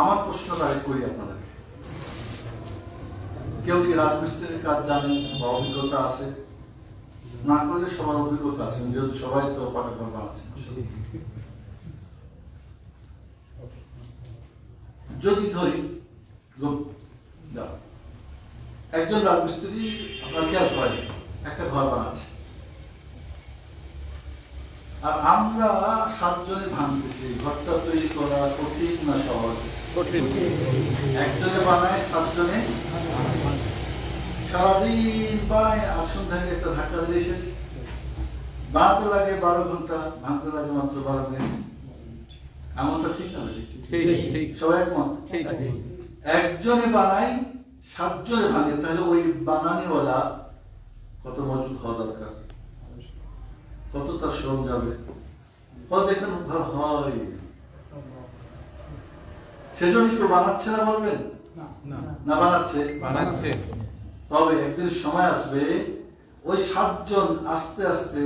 আমার প্রশ্নটা আগে করি আপনাদেরকে কেউ কি রাজমিস্ত্রির কাজ জানেন বা অভিজ্ঞতা আছে? না করলে সবার অভিজ্ঞতা আছে যেহেতু সবাই তো ঘর বানাচ্ছে যদি ধরি। একজন রাজমিস্ত্রি আপনার খেয়াল করেন, একটা ঘর বানাচ্ছে। আর আমরা সাতজনে ভাঙতেছি ঘরটা তৈরি করা কঠিন না সহজ? কঠিন। একজনে বানায় সাতজনে সারাদিন বানায় আর সন্ধ্যায় একটা ধাক্কা দিয়ে শেষ। বানাতে লাগে বারো ঘণ্টা ভাঙতে লাগে মাত্র বারো মিনিট। এমনটা ঠিক না? ঠিক সবাই একমত? একজনে বানাই সাতজনে ভাঙে। তাহলে ওই বানানিওয়ালা কত মজুদ হওয়া দরকার? কত তার শ্রম যাবে? ফলে দেখবেন ভালো হয়। সেজন্য কেউ বানাচ্ছে না বলবেন? না না। বানাচ্ছে? বানাচ্ছে। তবে একদিন সময় আসবে ওই সাতজন আস্তে আস্তে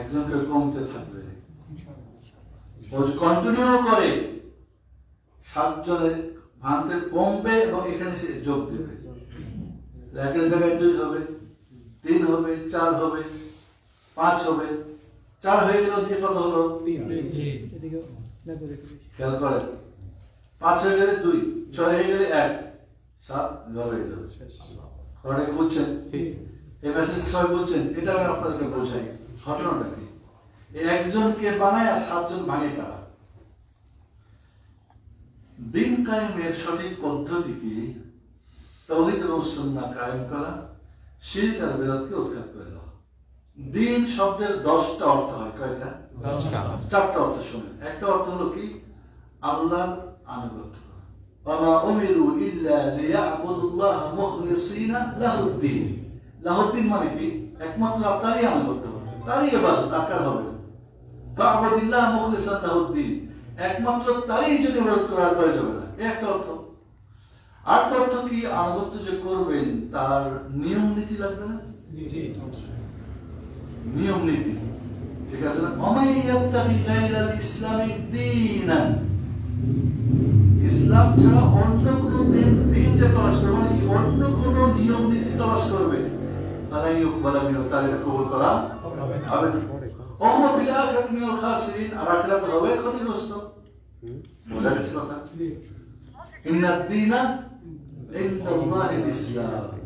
একজনকে কমতে থাকবে। ও কন্টিনিউ করে সাতজনের ভাঙতে কমবে এবং এখানে সে যোগ দেবে। একের জায়গায় দুই হবে তিন হবে চার হবে। পাঁচ হবে। চার হয়ে গেল দিয়ে কত হলো? খেয়াল করেন। পাঁচ হয়ে গেলে দুই ছয় হয়ে গেলে এক সাত হয়ে যাবে বুঝছেন এই মেসেজ সবাই বলছেন? এটা আমি আপনাদেরকে বোঝাই। ঘটনাটা কি? একজনকে বানায় আর সাতজন ভাঙে কারা? দিন কায়েমের সঠিক পদ্ধতি কি? তৌহিদ এবং সুন্নাহ কায়েম করা শিরক আর বেদাতকে উৎখাত করে দেওয়া। দিন শব্দের দশটা অর্থ হয় কয়টা? চারটা অর্থ শুনেন। একটা অর্থ হলো কি? আল্লাহর আনুগত্য। লাহুদ্দিন। মানে কি? একমাত্র আনুগত্য। তারই ইবাদত আকার হবে। ফাআবুদিল্লাহ মুখলিসান লাহুদ্দিন। একমাত্র তারই জন্য ইবাদত করার প্রয়োজন না। একটা অর্থ। আর অর্থ কি? আনুগত্য যে করবেন তার নিয়ম নীতি লাগবে না? নিয়ম নীতি। ঠিক আছে না? অমাই ইয়াবতাগি গায়রাল ইসলামি দীনান। ইসলাম ছাড়া অন্য কোন দিন দিন যে তলাশ করবে মানে অন্য কোন নিয়ম নীতি তলাশ করবে। তাহলে ইউকবালা মিনহু তার এটা কবুল করা হবে না। ওহম ফিল আখিরাতি মিনাল খাসিরিন। আর আখিরাতে হবে ক্ষতিগ্রস্ত। বোঝা গেছে কথা? ইন্নাদ দীনা ইনদাল্লাহিল ইসলাম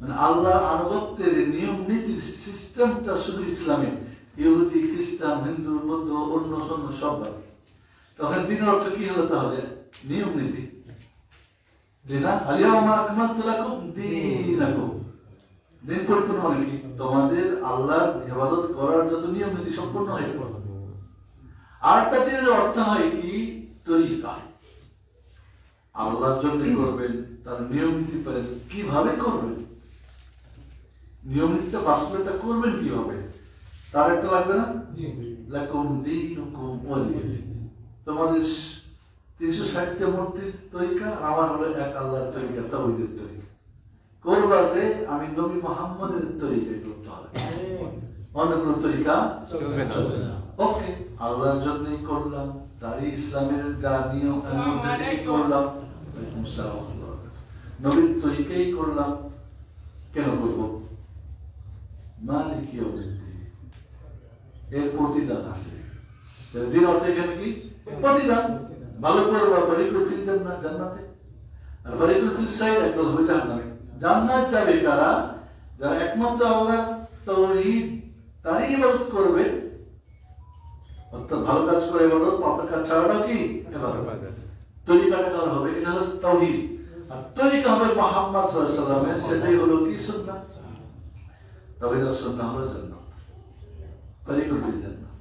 মানে আল্লাহ আনুগত্যের নিয়ম নীতির সিস্টেমটা শুধু ইসলামে। ইহুদি, খ্রিস্টান, হিন্দু, বৌদ্ধ, অন্য সন্য সব তখন দিনের অর্থ কি হলো তাহলে? নিয়ম নীতি। যে না লাকুম দীনাকুম। দিন পরিপূর্ণ তোমাদের ইবাদত করার যত নিয়ম নীতি সম্পূর্ণ হয়ে গেল। আরেকটা দিনের অর্থ হয় কি? তরিকা। আল্লাহর জন্য করবেন, তার নিয়ম নীতি পারেন কীভাবে করবেন? নিয়ম নীতিটা বাস্তবায়িত করবেন কীভাবে? তার একটা লাগবে না? লাকুম দীনুকুম ওয়ালিয়া তোমাদের তিনশো ষাটটা মূর্তির তরিকা আমার হলো এক আল্লাহর তরিকা তরিকা। করবা যে আমি নবী মোহাম্মদের তরিকায় করতে হবে। অন্য কোনো তরিকা? চলবে না। ওকে আল্লাহর জন্যই করলাম তারই ইসলামের যা নিয়ম করলাম। নবীর তরিকাই করলাম। কেন করব? এর প্রতিদান আছে। দিন অর্থ এখানে কি? প্রতিদান। ভালো করবা ফরিকুল ফিল জান্নাত, জান্নাতে। আর ফরিকুল ফিল সাইর একদল হবে জাহান্নামে। জান্নাত যাবে কারা? যারা একমাত্র আল্লাহ তাওহীদ তারই ইবাদত করবে। অর্থাৎ ভালো কাজ করে ইবাদত, পাপের কাজ ছাড়াও কি? তরিকাটা কার হবে? এটা হলো তাওহীদ আর তরিকা হবে মুহাম্মদ সাল্লাল্লাহু সেটাই হলো কি সুন্নাহ হলো তরিকুল জান্নাত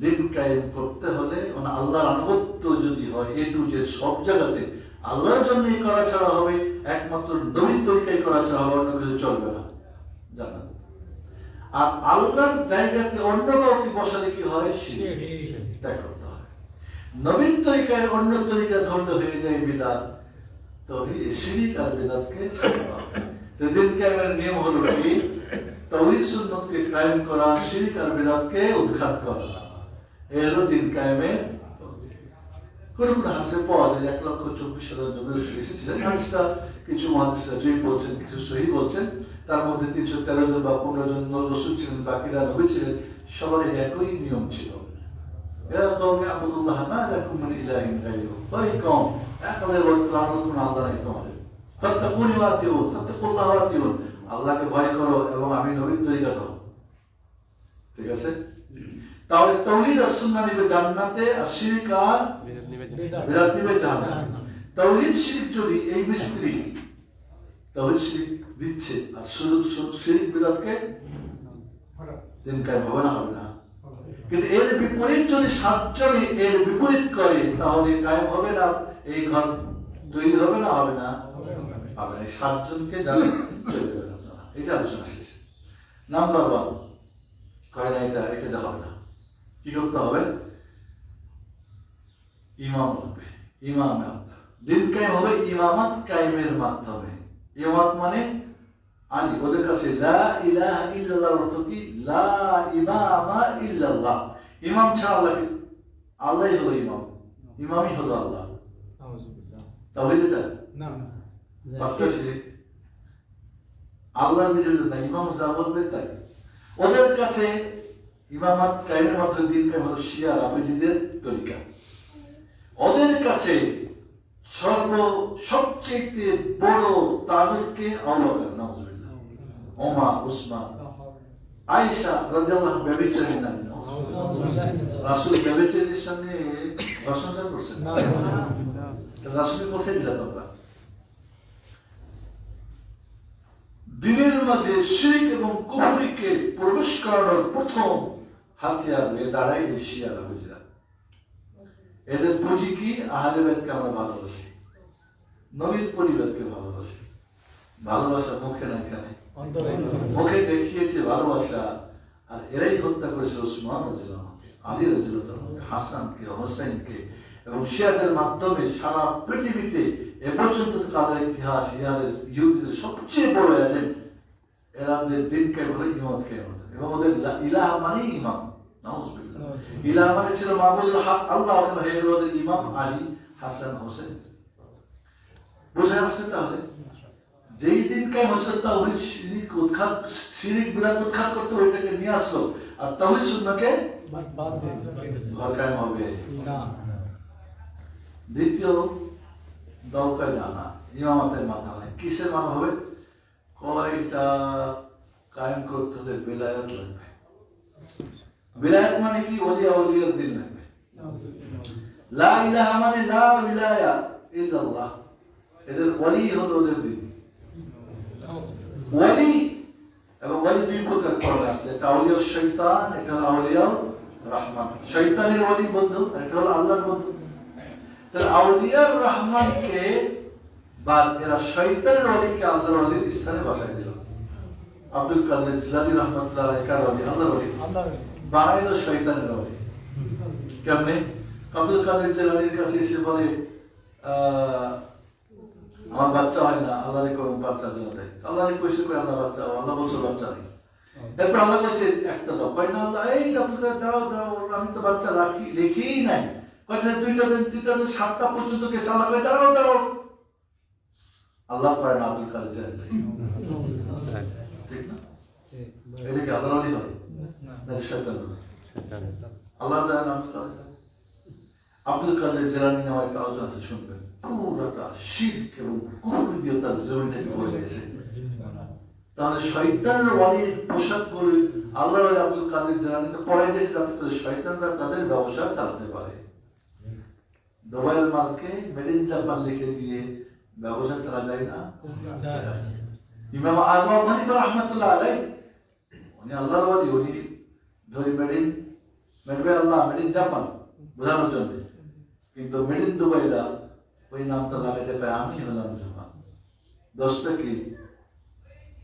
দিন কায়েম করতে হলে মানে আল্লাহর আনুগত্য যদি হয় এ টু যে সব জায়গাতে আল্লাহর জন্যই করা ছাড়া হবে একমাত্র নবীন তরিকায় করা ছাড়া হবে অন্য কিছু চলবে না। জানা। আর আল্লাহর জায়গাতে অন্য কাউকে বসালে কি হয়। ত্যাগ করতে হয়। নবীন তরিকায় অন্য তরিকা হয়ে যায় বিদাত। তো শিরিক আর বিদাতকে দিন কায়েমের নিয়ম হলো কি? তৌহিদ সুন্নতকে কায়েম করা, শিরিক আর বিদাতকে উৎখাত করা। হলো দিন কায়েমের কোন কোন পাওয়া যায়, এক লক্ষ চব্বিশ হাজার নবী এসেছিলেন। হাদিসটা কিছু মহাদিসরা জয়ী বলছেন, কিছু সহি বলছেন। তার মধ্যে তিনশো তেরো জন বা পনেরো জন রসুল ছিলেন, বাকিরা নবী সবারই একই নিয়ম ছিল। এরা কম আবুদুল্লাহ মা লাকুম মিন ইলাহিন গায়রু ওই কম আল্লাহ কোন আল্লাহ নাই তোমাদের। ফাত্তাকুনি ওয়া আতিউন ফাত্তাকুল্লাহ ওয়া আতিউন আল্লাহকে ভয় করো এবং আমি নবীর তরিকা দাও ঠিক আছে? তাহলে তৌহিদ আর সুন্নাহ নিবে জান্নাতে আর শিরিক আর বিরাট নিবে জাহান্নামে। তাওহীদ শিরিক যদি এই মিস্ত্রি তাওহীদ শিরিক দিচ্ছে আর শিরিক বিরাটকে দিন কায়েম হবে না কিন্তু এর বিপরীত যদি সাতজনে এর বিপরীত করে, তাহলে কায়েম হবে না, এই ঘর তৈরি হবে না হবে না? হবে না। সাতজনকে যারা চলে যাবে। এটা আলোচনা শেষ। নাম্বার ওয়ান কয় না এটা এটা দেওয়া হবে না। কি করতে হবে? ইমাম লাগবে ইমামাত দিন কায়েম হবে ইমামাত কায়েমের মাধ্যমে। ইমামাত মানে আনি ওদের কাছে লা ইলাহা ইল্লাল্লাহ অর্থ কি? লা ইমামা ইল্লাল্লাহ। ইমাম ছাড়া আল্লাহ আল্লাহই হলো ইমাম। ইমামই হলো আল্লাহ। তাওহীদ এটা? বাক্য শিরিক আল্লাহর বিরুদ্ধে না ইমাম যা বলবে তাই। ওদের কাছে ইমামাত কায়েমের মাধ্যমে দিন কায়েম হলো শিয়া রাফিজিদের তরিকা। ওদের কাছে সর্ব সবচেয়ে বড় তাদেরকে নাউজুবিল্লাহ। ওমা উসমান। আয়েশা রাদিয়াল্লাহু ব্যভিচারী নামে রাসূল ব্যভিচারীর সঙ্গে প্রশংসা করছেন। রাসূল কোথায় দিলা তোমরা। দিনের মাঝে শিরিক এবং কুফরিকে প্রবেশ করানোর প্রথম হাতিয়ার হয়ে দাঁড়ায় এই শিয়ারা হুজরা এদের পুঁজি কি? আহলে বাইতকে আমরা ভালোবাসি। নবীর পরিবারকে ভালোবাসি। ভালোবাসা মুখে না এখানে মুখে দেখিয়েছে ভালোবাসা। আর এরাই হত্যা করেছে ওসমান রাজিউল্লাহকে আলী রাজিউল্লাহকে হাসানকে হোসেনকে এবং শিয়াদের মাধ্যমে সারা পৃথিবীতে এ পর্যন্ত কাদের ইতিহাস ইহাদের ইহুদিদের সবচেয়ে বড় এজেন্ট এরা ওদের দিনকে বলে ইমামকে এবং ওদের ইলাহ মানেই ইমাম। ইলাহ মানে ছিল মাহবুবুল হক আল্লাহ হয়ে গেল ওদের ইমাম আলী হাসান হোসেন। বোঝা যাচ্ছে তাহলে? যেই দিন কায়েম হচ্ছে শিরিক উৎখাত শিরিক বিরাট উৎখাত করতে ওইটাকে নিয়ে আসলো। আর তাওহীদ সুন্নাহকে ঘর কায়েম হবে। দ্বিতীয় দৌকায় জানা ইমামতের মাধ্যমে। কিসের মান হবে কয়টা কায়েম করতে হলে বেলায়াত লাগবে? বেলায়াত মানে কি? ওলিয়া ওলিয়ার দিন লাগবে। লা ইলাহা মানে লা ইলাহা ইল্লাল্লাহ। এদের ওলি হলো ওদের দিন। ওলি, এবং ওলি দুই প্রকার পড়ে আসছে এটা আউলিয়া শৈতান হলো আউলিয়া রহমান। শৈতানের ওলি বন্ধু এটা হলো আল্লাহর বন্ধু। তাহলে আউলিয়ার রহমানকে বা এরা শৈতানের ওলিকে আল্লাহর ওলির স্থানে বসাই দিল। আব্দুল কাদের জিলানি রহমতুল্লাহ ওলি আল্লাহর ওলি বানাইলো শৈতানের ওলি কেমনে? আব্দুল কাদের জিলানির কাছে এসে বলে আমার বাচ্চা হয় না আল্লাহ বাচ্চা জন্য দেয়। আল্লাহ কইছে আল্লাহ বাচ্চা আল্লাহ বলছে বাচ্চা নেই। এরপর আল্লাহ কইছে একটা দাও। কয় না আল্লাহ এই আব্দুল কাদের দাও দাও আমি তো বাচ্চা রাখি রেখেই নাই। দুইটা দিন তিনটা দিন সাতটা পর্যন্ত গেছে আল্লাহ কয় দাও দাও আল্লাহ পায় না আব্দুল কাদের জিলানি ঠিক না? এটা কি আল্লাহর ওলি হয় না। শয়তান আল্লাহ জানেন আব্দুল কাদের জানেন। আব্দুল কাদের জেলানি নামে একটা আলোচনা আছে শুনবেন। পুরোটা শিরক এবং কুফর দিয়ে তার জমিটাকে ভরে গেছে তাহলে শয়তানের ওয়ালির পোশাক পরে আল্লাহ আব্দুল কাদের জেলানিকে পড়াই দিয়েছে যাতে করে শয়তানরা তাদের ব্যবসা চালাতে পারে। দুবাইয়ের মালকে মেড ইন জাপান লিখে দিয়ে ব্যবসা চালা যায় না। ইমাম আজম হানিফা রহমাতুল্লাহ আলাই উনি আল্লাহর ওয়ালি উনি ধরি made in made by Allah made in Japan বোঝানোর জন্য। কিন্তু মেড ইন দুবাইরা ওই নামটা লাগাইতে পারে আমি হলাম জাপান দোষটা কি?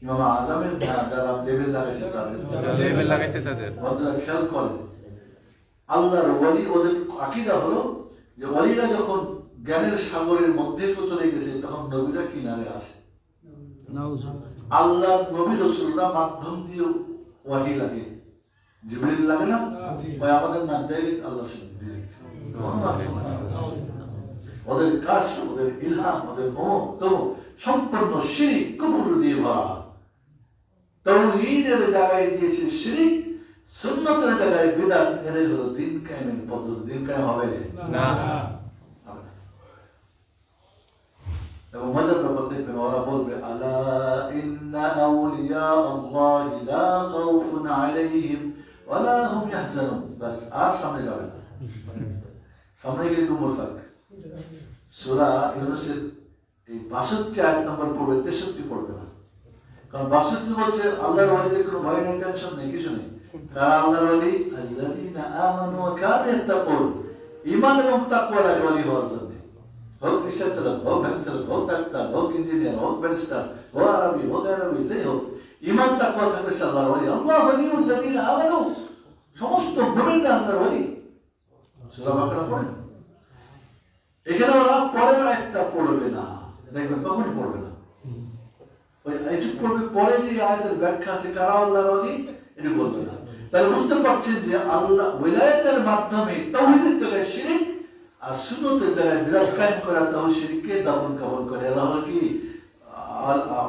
ইমাম আজমের যারা লেবেল লাগাইছে তাদের। লেবেল লাগাইছে তাদের। ওদের খেয়াল করেন। আল্লাহর ওয়ালি ওদের আকিদা হলো যে ওয়ালিরা যখন জ্ঞানের সাগরের মধ্যে চলে গেছে তখন নবীরা কিনারে আসে আল্লাহ নবী রসুলরা মাধ্যম দিয়ে ওয়াহি লাগে জিবরিল লাগে না। ওই আমাদের না ডাইরেক্ট আল্লাহ ওদের কাজ ওদের ইলহাম ওদের মোহ তো সম্পূর্ণ শিরিক কুফর দিয়ে ভরা। তৌহিদের জায়গায় দিয়েছে শিরিক সুন্নতের জায়গায় বিদাত হলো দিন কায়েমের পদ্ধতি দিন কায়েম হবে না। এবং মজার ব্যাপার দেখবেন ওরা বলবে আলা ইন্না আউলিয়া আল্লাহ লা খাউফুন আলাইহিম ওয়ালা হুম ইয়াহজানুন। বাস আর সামনে যাবে না। সামনে গেলে ডুমুর থাক সূরা ইউনূসের এই 62 আয়াত নম্বর পড়বে 63 পড়বে না। কারণ 62 বলছে আল্লাহর ওয়ালিদের কোনো ভয় নেই টেনশন নেই কিছু নেই। ওয়ালি ওয়ালি ওয়ালি সমস্ত ওয়ালি এখানে ওরা পরের একটা পড়বে না। দেখবেন কখনই পড়বে না। ওই এইটুকু পড়বে পরে যে আয়াতের ব্যাখ্যা আছে, কারা আল্লাহর এটা বলবে না। তাহলে বুঝতে পারছেন যে আল্লাহ ওইলায়াতের মাধ্যমে তাওহীদের জায়গায় শিরিক আর সুন্নতের জায়গায় বিরাট কায়েম করা তাও শিরিককে দাফন কাবন করে হলো কি?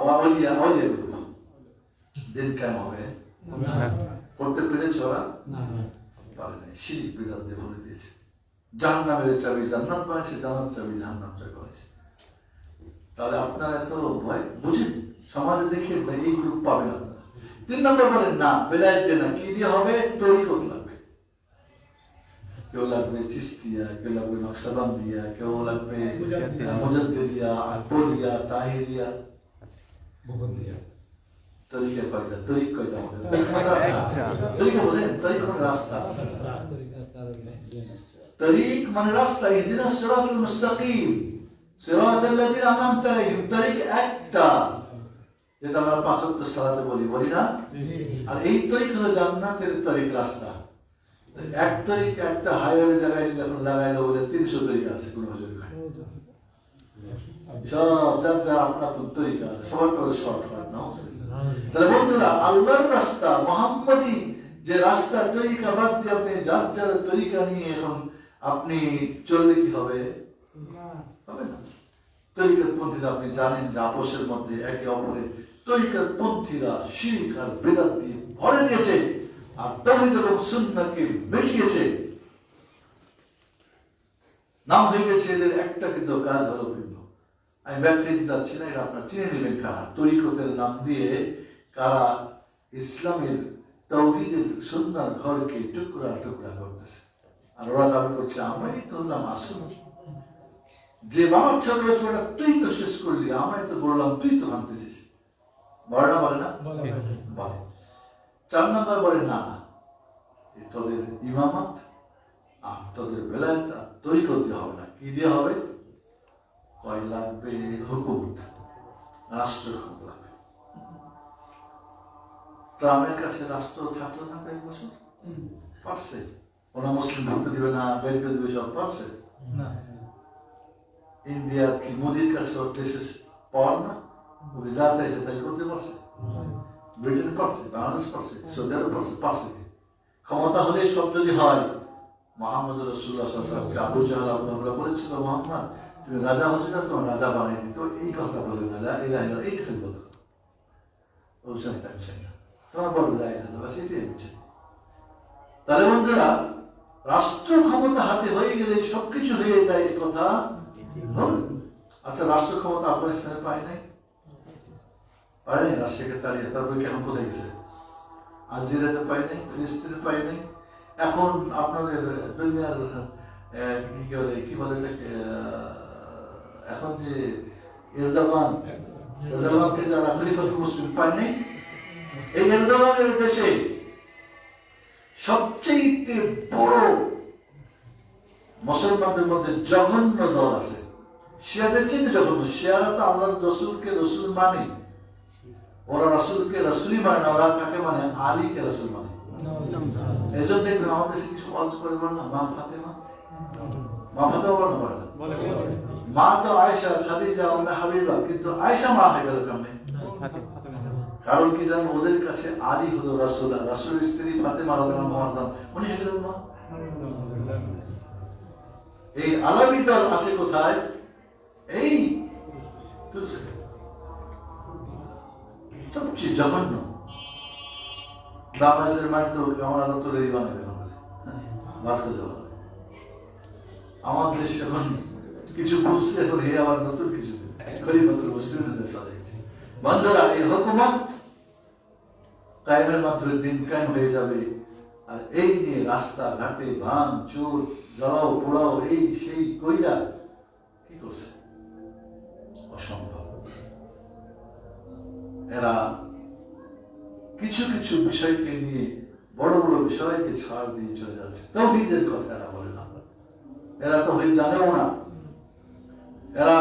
আউলিয়া গুলো দিন কায়েম হবে। করতে পেরেছে ওরা? পারে নাই। শিরিক বিরাট দিয়ে ভরে দিয়েছে। জাহান্নামের চাবি জান্নাত পাইছে জান্নাত চাবি জাহান্নাম চাবি পাইছে তাহলে আপনারা এত ভয় বুঝেন? সমাজে দেখে এই গ্রুপ পাবেন আপনারা। তিন নম্বর বলেন না বেলায়েত দিয়ে না কি দিয়ে হবে? তরিকত লাগবে। কেউ লাগবে চিস্তিয়া কেউ লাগবে নকশাবান্দিয়া কেউ লাগবে মুজাদ্দিদিয়া আকবরিয়া তাহিরিয়া ভুবন্দিয়া তরিকা কয়টা? তরিক কয়টা হ্যাঁ, তরিকা মানে রাস্তা ইহদিনা সিরাতুল মুস্তাকিম। সিরাতাল লাযিনা একটা। যেটা আমরা সালাতে বলি বলি না? আর এই তরিক হলো জান্নাতের তরিক রাস্তা। এক তরিক একটা হাইওয়ে জায়গায় যদি এখন লাগাইলো বলে তিনশো তরিকা আছে কোন সব যার যার আপনার তরিকা আছে সবার করে শর্ট হয় না? তাহলে বন্ধুরা আল্লাহর রাস্তা মোহাম্মদী যে রাস্তা তরিকা বাদ দিয়ে আপনি যার যার তরিকা নিয়ে এখন আপনি চললে কি হবে? হবে না। তরিকার পন্থীরা আপনি জানেন যে আপোষের মধ্যে একে অপরের তরিকার পন্থীরা আর বেদাত দিয়ে ভরে দিয়েছে, আর এবং সুন্নাহকে মিটিয়েছে। নাম হয়ে গেছে এদের একটা কিন্তু কাজ হলো ভিন্ন। আমি ব্যাখ্যা দিতে যাচ্ছি না, এটা আপনার চিনে নেবেন কারা? তরিকতের নাম দিয়ে কারা ইসলামের তৌহিদের সুন্দর ঘরকে টুকরা টুকরা করতেছে। আর ওরা দাবি করছে, আমরাই তো হলাম আসল। যে বাবার ওটা তুই তো শেষ করলি আমায় তো বললাম তুই তো ভাঙতেছিস। বলে না? বলে। না বলে। চার নম্বর বলে না না তোদের ইমামত আর তোদের বেলায়ত তৈরি করতে হবে না। কি দিয়ে হবে? কয় লাগবে? হুকুমত রাষ্ট্র ক্ষমতা লাগবে। ট্রাম্পের কাছে রাষ্ট্র থাকল না কয়েক বছর? পারছে। ওরা মুসলিম ঢুকতে দিবে না বের দিবে সব পারছে? ইন্ডিয়ার কি মোদির কাছে দেশে পাওয়ার না? যা চাইছে তাই করতে পারছে ব্রিটেন পারছে বাংলাদেশ পারছে সৌদি আরব পারছে পারছে কি? ক্ষমতা হলে সব যদি হয় মোহাম্মদ রসুল্লাহ সাল্লামকে আবু জাহাল আবু আমরা বলেছিল মোহাম্মদ তুমি রাজা হতে চাও তোমার রাজা বানিয়ে দিত এই কথা বলে না লা ইলাহা ইল্লাল্লাহ, এই খালি বলো ও চাই না চাই না তোমার বলো লা ইলাহা ইল্লাল্লাহ, বাস এটাই হচ্ছে তাহলে বন্ধুরা রাষ্ট্র ক্ষমতা হাতে হয়ে গেলে সবকিছু হয়ে যায় এই কথা। আচ্ছা রাষ্ট্র ক্ষমতা আফগানিস্তানে পায় নাই পায় নাই রাষ্ট্রকে তাড়িয়ে তারপরে কেমন কোথায় গেছে? আলজেরিয়াতে পায় নাই, ফিলিস্তিনে পায় নাই। এখন আপনাদের দুনিয়ার কি বলে, কি এখন যে খলিফাতুল মুসলিম পায় নাই, এই দেশে সবচেয়ে বড় মুসলমানদের মধ্যে জঘন্য দল আছে। শিয়াদের চেয়ে জঘন্য, শিয়ারা তো আল্লাহর রসুলকে রসুল মানে। ওরা রসুলকে রসুলই মানে না ওরা কাকে মানে? আলীকে রসুল মানে। এই জন্য দেখবেন আমাদের দেশে কিছু ওয়াজ করে বল না? মা ফাতেমা? মা ফাতেমা বল না? বলে মা তো আয়েশা খাদিজা উম্মে হাবিবা কিন্তু আয়েশা মা হয়ে গেল কেমনে? কারণ কি জানেন ওদের কাছে আলী হলো রাসুল আর রাসুলের স্ত্রী ফাতেমা রাদিয়াল্লাহু আনহা উনি হয়ে গেলেন মা। এই আলামী দল আছে কোথায়? এই তুরস্কে সবচেয়ে জঘন্য। বাংলাদেশের আমার আলো জবাব আমার দেশ এখন কিছু বুঝছে এখন হে আবার নতুন কিছু। বন্ধুরা, এই হুকুমত কায়েমের মাধ্যমে দিন কায়েম হয়ে যাবে। আর এই নিয়ে রাস্তা, ঘাটে ভান চোর জ্বালাও পোড়াও, এই সেই কইরা কি করছে? অসম্ভব। এরা কিছু কিছু বিষয়কে নিয়ে বড় বড় বিষয়কে ছাড় দিয়ে চলে যাচ্ছে। তৌহিদের কথা এরা বলে না। এরা তৌহিদ জানেও না। এরা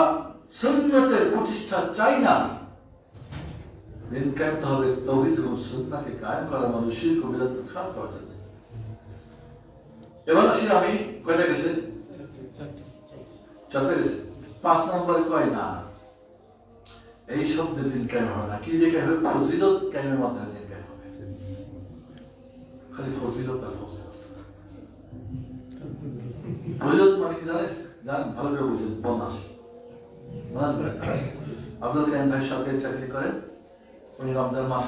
সুন্নতের প্রতিষ্ঠা চাই না। দিন কায়েম তো হবে তৌহিদ এবং সুন্নাকে কায়েম করা মানুষের কবিরাত খারাপ করার জন্য। এবার আসি আমি কয়টা গেছে? চারটে গেছে। পাঁচ নম্বরে কয়? না। এই শব্দের দিন কায়েম হবে না? কি দেখে হবে? ফজিলত কায়েমের মাধ্যমে দিন কায়েম হবে? খালি ফজিলত আর ফজিলত। মানে কি জানিস? জানেন ভালো করে বুঝেন বোনাস ভাই সরকারি চাকরি করেন। উনি রমজান মাস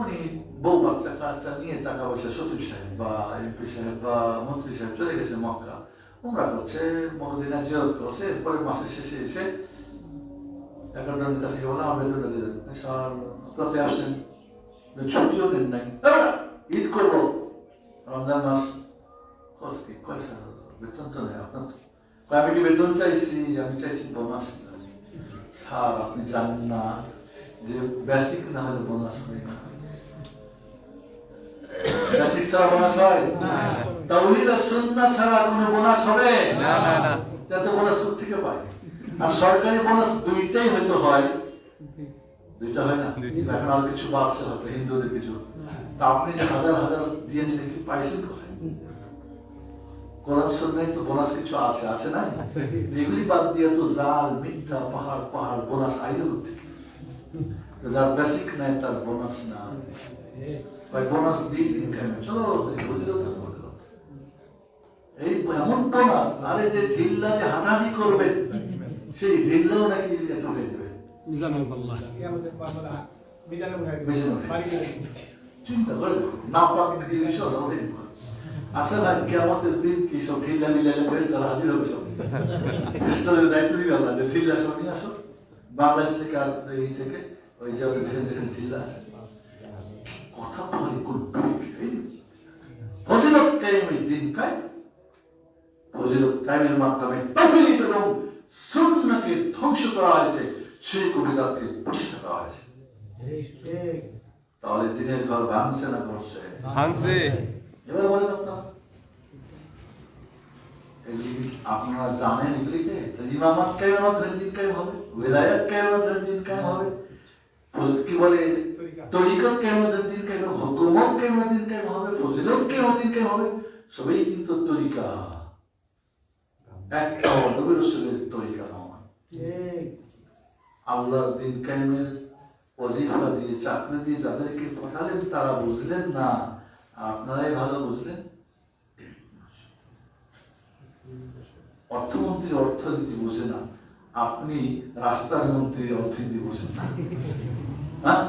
উনি বউ বাচ্চা কাচ্চা নিয়ে টাকা পয়সা সচিব সাহেব বা এমপি সাহেব বা মন্ত্রী সাহেব চলে গেছে মক্কা। করছে মদিনা জিয়ারত করছে, এরপরে মাসের শেষে এসে একজনের কাছে গিয়ে বললাম আমার বেতনটা দিয়ে দেন। স্যার আপনাতে আসেন। ছুটিও নেন নাই। ঈদ করব। রমজান মাস। খরচ কি কয় স্যার বেতন তো নেই আপনার তো। আমি কি বেতন চাইছি? আমি চাইছি বোনাস স্যার আপনি জানেন না যে বেসিক না হলে বোনাস হয় না। বেসিক ছাড়া বোনাস হয়। তাওহীদ আর সুন্নাহ ছাড়া কোনো বোনাস হবে? না, না, না। যাতে বোনাস থেকে পায়? আর সরকারি বোনাস দুইটাই হয়তো হয়। দুইটা হয় না। এখন আর কিছু বাড়ছে হয়তো হিন্দুদের কিছু। তা আপনি যে হাজার হাজার দিয়েছেন কি পাইছেন কোথায়? কোরআন সুন্নায় তো বোনাস কিছু আছে আছে না। এগুলি বাদ দিয়ে তো জাল মিথ্যা পাহাড় পাহাড় বোনাস আইলো থেকে যার বেসিক নাই তার বোনাস না। ভাই বোনাস দিই ইনকামে চলো বুঝলো। এই এমন বোনাস আরে যে ঢিল্লা যে হাঁটাহাঁটি করবে। সেই ঢিল্লাও নাকি এত হয়ে যাবে চিন্তা করে না পাক জিনিস হলো আচ্ছা না কেমতের দিন কি সব ঢিল্লা মিলাইলে ফেরেস্তারা হাজির হবে সব? ফেরেস্তাদের দায়িত্ব দিবে আল্লাহ যে ঢিল্লা সব নিয়ে আসো। বাংলাদেশ থেকে আর এই থেকে ওই যে যেখানে যেখানে ঢিল্লা আছে। কথা বলে কোন ফজিলত কায়েমের দিন কায়েম ফজিলত কায়েমের মাধ্যমে এবং সুন্নাহকে ধ্বংস করা হয়েছে সেই কবিতাকে প্রতিষ্ঠা করা হয়েছে। তাহলে দিনের ঘর ভাঙছে না করছে? ভাঙছে। এবার বলেন আপনার। আপনারা জানেন এগুলিকে ইমামাত মাধ্যমে দিন কায়েম হবে কায়েমের মাধ্যমে দিন কায়েম হবে। কি বলে? তরিকত মাধ্যমে দিন হবে হুকুমত কায়েমের দিন কায়েম হবে ফজিলত কায়েমের দিন কায়েম হবে। সবই কিন্তু তরিকা। একটা নবী রসুলের তরিকা নয়। আল্লাহর দিন ওজিফা দিয়ে, চাকরি দিয়ে যাদেরকে পাঠালেন, তারা বুঝলেন না। আপনারাই ভালো বুঝলেন? অর্থমন্ত্রী অর্থনীতি বোঝে না। আপনি রাস্তার মন্ত্রী অর্থনীতি বোঝেন না। হ্যাঁ?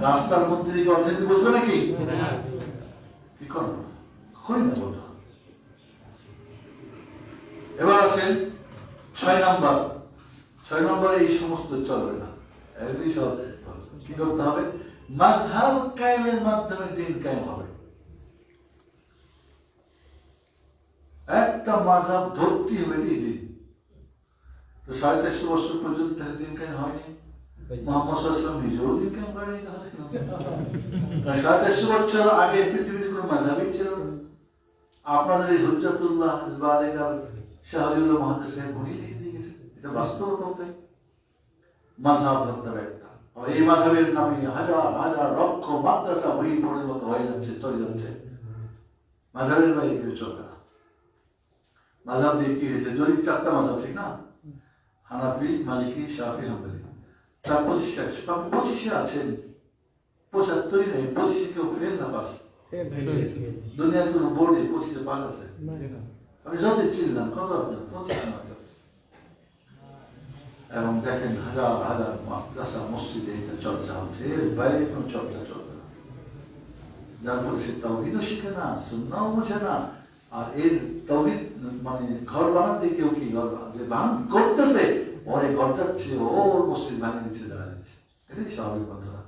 রাস্তার মন্ত্রী অর্থনীতি বুঝবে নাকি? কি করব? করি না বলতো এবার আসেন ছয় নাম্বার ছয় নম্বরে এই সমস্ত চলবে না। সব কি করতে হবে? মাঝহাব কায়েমের মাধ্যমে দিন কায়েম হবে। একটা মাঝহাব ধরতে হবে এই দিন। তো সাড়ে চারশো বছর পর্যন্ত তাহলে দিন কায়েম হয়নি। আগে পৃথিবীতে কোনো মাঝহাবই ছিল আপনাদের এই হুজ্জাতুল্লাহ বালেকার শাহরিউল্লাহ মহাদেশ সাহেব উনি লিখে দিয়ে গেছেন এটা বাস্তবতা হতে মাঝহাব ধরতে হবে একটা। এই মাঝহাবের নামে হাজার হাজার লক্ষ মাদ্রাসা হয়ে পরিণত হয়ে যাচ্ছে চলে যাচ্ছে। মাঝহাবের বাইরে কিছু চলবে না। মাঝহাব দিয়ে কি হয়েছে? যদি চারটা মাঝহাব ঠিক না? হানাফি মালিকি শাফি হাম্বলি। তার পঁচিশে একশো আপনি পঁচিশে আছেন। পঁচাত্তরই নেই পঁচিশে কেউ ফেল না পাস। দুনিয়ার কোনো বোর্ডে পঁচিশে পাস আছে। আমি যতই চিনলাম কত আপনার? পঁচিশ মাত্র এবং দেখেন হাজার হাজার মাদ্রাসা মসজিদে এটা চর্চা হচ্ছে এর বাইরে কোনো চর্চা চলবে না। যার ফলে সে তৌহিদও শিখে না সুন্নাও বোঝে না। আর এর তৌহিদ মানে ঘর বানাতে কেউ কি ঘর যে ভাঙ করতেছে পরে ঘর যাচ্ছে ওর মসজিদ ভাঙে দিচ্ছে দেখা যাচ্ছে এটাই স্বাভাবিক ঘটনা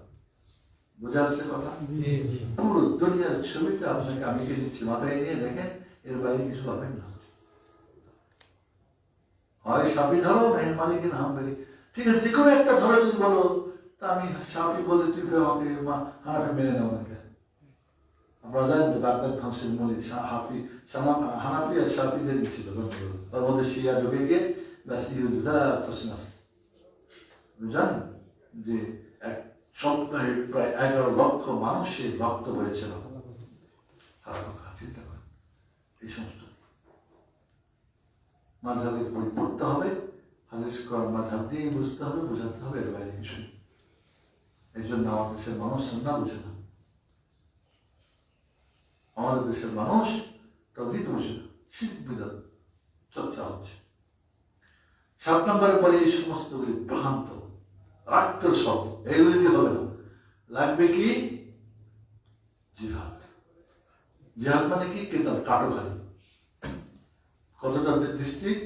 বোঝা যাচ্ছে কথা? পুরো দুনিয়ার ছবিটা আপনাকে আমি দিচ্ছি মাথায় নিয়ে দেখেন এর বাইরে কিছু পাবেন না। হয় সাপি ধরো না এর মালিকের হামবেরি ঠিক আছে যে একটা ধরো যদি বলো তা আমি সাপি বলে তুই আমাকে হানাফি মেনে নেও নাকি? আপনারা জানেন যে বাগদাদ ধ্বংসের মূল হাফি হানাফি আর সাফিদের ছিল তার মধ্যে শিয়া ঢুকে গিয়ে ব্যাস ইহুদিরা তসনাস জানেন যে এক সপ্তাহে প্রায় এগারো লক্ষ মানুষের রক্ত হারামখা, চিন্তা করেন এই সমস্ত মাঝাবের বই পড়তে হবে, হাদিস কর মাঝাব দিয়ে বুঝতে হবে, বোঝাতে হবে, এর বাইরে কিছু এই জন্য আমাদের দেশের মানুষ না বুঝে না। আমাদের দেশের মানুষ তৌহিদ বুঝে না শিল্প বিধান চর্চা হচ্ছে। সাত নম্বরের পরে এই সমস্তগুলি ভ্রান্ত রাখতে সব এগুলি দিয়ে হবে না। লাগবে কি? জিহাদ। জিহাদ মানে কি? কেতাব কাটো খালি কতটা ডিস্ট্রিক্ট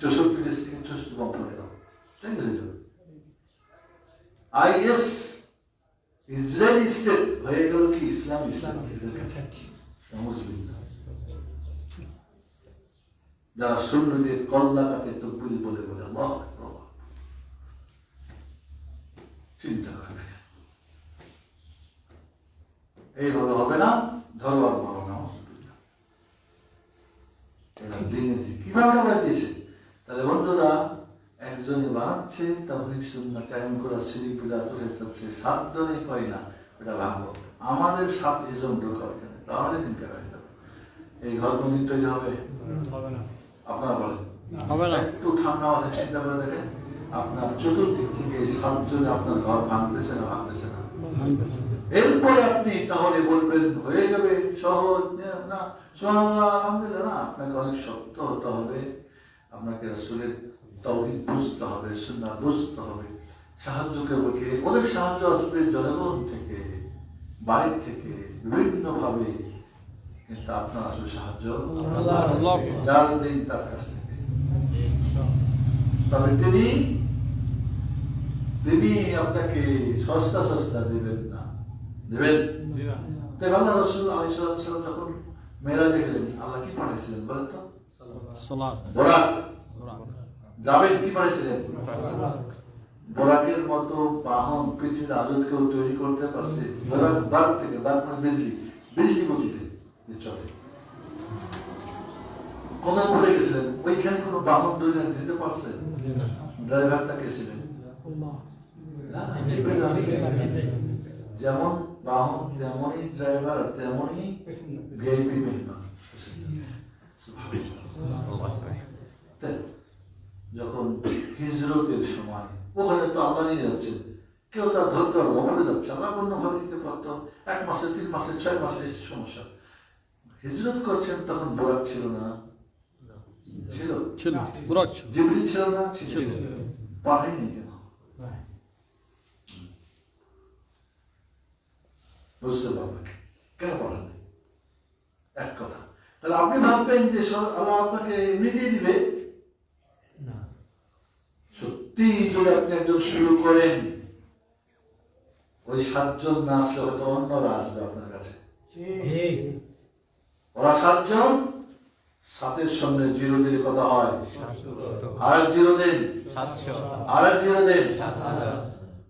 চৌষট্টি ডিস্ট্রিক্ট চৌষট্টি বম্পনে তাই আইএস ইসরায়েলি স্টেট হয়ে গেল কি ইসলাম? ইসলাম যারা শূন্যদের কল্লা বলে বলে, আল্লাহ চিন্তা করে এইভাবে হবে না ধরো আর এরা দিনে যে কীভাবে তাহলে বন্ধুরা একজনে বানাচ্ছে তাহলে সুন্না কায়েম করার সিঁড়ি পিলা তুলে যাচ্ছে সাত কয় না এটা ভাঙবো আমাদের সাত ইজন ঢোকা এখানে তাহলে হয়ে যাবে এই ঘর কোনদিন তৈরি হবে? আপনারা বলেন। হবে না। একটু ঠান্ডা মাথায় চিন্তা করে দেখেন আপনার চতুর্দিক থেকে সাতজনে আপনার ঘর ভাঙতেছে না ভাঙতেছে না। এরপরে আপনি তাহলে বলবেন হয়ে যাবে সহজ। না- আলহামদুলিল্লাহ না আপনাকে অনেক শক্ত হতে হবে। আপনাকে রাসূলের তৌহিদ বুঝতে হবে সুন্নাহ বুঝতে হবে। সাহায্য করবে কে? ওদের সাহায্য আসবে জনগণ থেকে বাইরে থেকে বিভিন্ন ভাবে কিন্তু আপনার আসবে সাহায্য যার দিন তার কাছ থেকে। তবে তিনি তিনি আপনাকে সস্তা সস্তা দেবেন না। দেবেন? আল্লাহ রসুল যখন মেরাজে গেলেন আল্লাহ কি পাঠিয়েছিলেন বলেন তো? বোরাক। যাবেন কি পাঠিয়েছিলেন? বোরাকের মতো বাহন পৃথিবীর আজত কেউ তৈরি করতে পারছে বোরাক থেকে মানে বিজলি। বিজলি গতিতে চলে। কথা বলে গেছিলেন ওইখানে কোনো বাহন তৈরি দিতে পারছেন ড্রাইভারটা কে ছিলেন? যেমন বাহন তেমনই ড্রাইভার তেমনই ভিআইপি মেহমান যখন হিজরতের সময় ওখানে তো আল্লাহ নিয়ে যাচ্ছে। কেউ তার ধরতে পারব ওখানে যাচ্ছে আমরা অন্যভাবে নিতে পারতাম এক মাসে তিন মাসে ছয় মাসে সমস্যা। হিজরত করছেন তখন বোরাক ছিল না? ছিল। ছিল বুরাক ছিল। না? ছিল। ছিল। পাঠাইনি কেন বুঝতে পারবেন। কেন পাঠাননি এক কথা। তাহলে আপনি ভাববেন যে আল্লাহ আপনাকে এমনি দিয়ে দিবে সত্যি যদি আপনি একজন শুরু করেন ওই সাতজন না আসলে হয়তো অন্যরা আসবে আপনার কাছে। ওরা সাতজন সাতের সঙ্গে জিরো দিলে কথা হয়। আর এক জিরো দিন আর এক জিরো দিন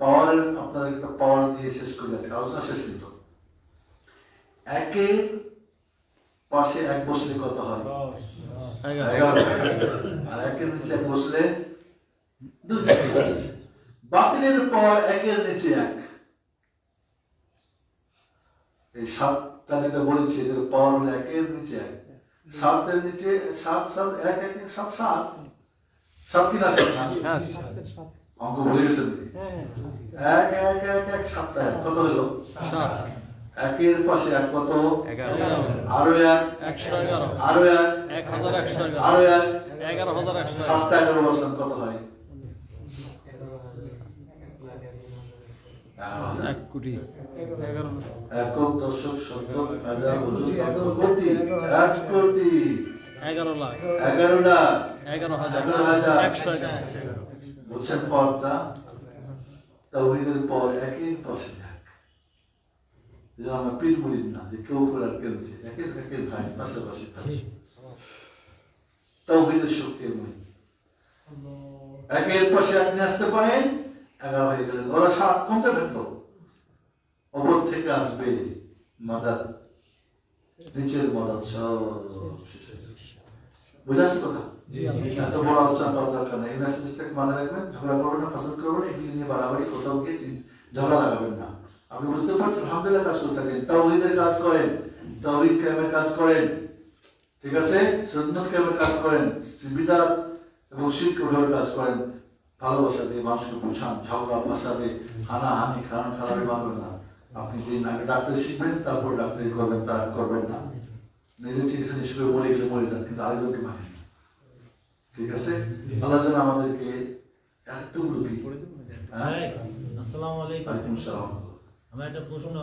পাওয়ারের আপনার একটা পাওয়ার দিয়ে শেষ করে আছে আলোচনা শেষ কিন্তু একের পাশে এক বসলে কত হয়? আর একের নিচে এক বসলে বাতিলের পর একের নিচে এক। এই সাতটা যেটা বলেছি, এদের পাওয়ার একের নিচে এক। সাতের নিচে সাত সাত, এক এক সাত সাত। সাত কিনা সাত? অঙ্ক ভুলে গেছেন? এক এক এক এক, সাতটা কত হলো? সাত। একের পাশে এক কত? আরও এক। আরও এক। আরও এক। এগারো হাজার একশো সাতটা এগারো বছর কত হয়। এক কোটি। একক দশক হাজার কোটি এক কোটি। এগারো লাখ। এগারো লাখ। এগারো হাজার। এগারো হাজার। একশো বুঝছেন পরটা পর একের পাশে। এক যেন আমরা পীর মুরিদ না যে কেউ কেউ নিচে একের একের ভাই পাশাপাশি তাওহীদের শক্তির মই একের পাশে এক নিয়ে আসতে পারেন এগারো হয়ে ওরা সাত কমতে থাকল ওপর থেকে আসবে মাদার নিচের মদত সব কথা এত বড় আলোচনা করার দরকার নেই এই মেসেজটাকে মাথায় রাখবেন ঝগড়া করবেন না ফাসাদ করবেন এগুলি নিয়ে বাড়াবাড়ি কোথাও গিয়ে ঝগড়া লাগাবেন না আপনি বুঝতে পারছেন? আলহামদুলিল্লাহ কাজ করতে থাকেন। তাওহীদের কাজ করেন তাওহীদ কায়েমের কাজ করেন ঠিক আছে? সুন্নত কায়েমের কাজ করেন বিদাত এবং কাজ করেন। ভালোবাসা দিয়ে মানুষকে বুঝান ঝগড়া ফাসাদে হানাহানি খারাপে বাঁধবেন না। আপনি দিন আগে ডাক্তার শিখবেন তারপর ডাক্তারি করবেন তা করবেন না। নিজের চিকিৎসা হিসেবে মরে গেলে মরে যান কিন্তু আরেকজনকে মানেন না। ঠিক আছে? আল্লাহ যেন আমাদেরকে একটু ভাই, আসসালামু আলাইকুম। আলাইকুম সালাম আমার একটা প্রশ্ন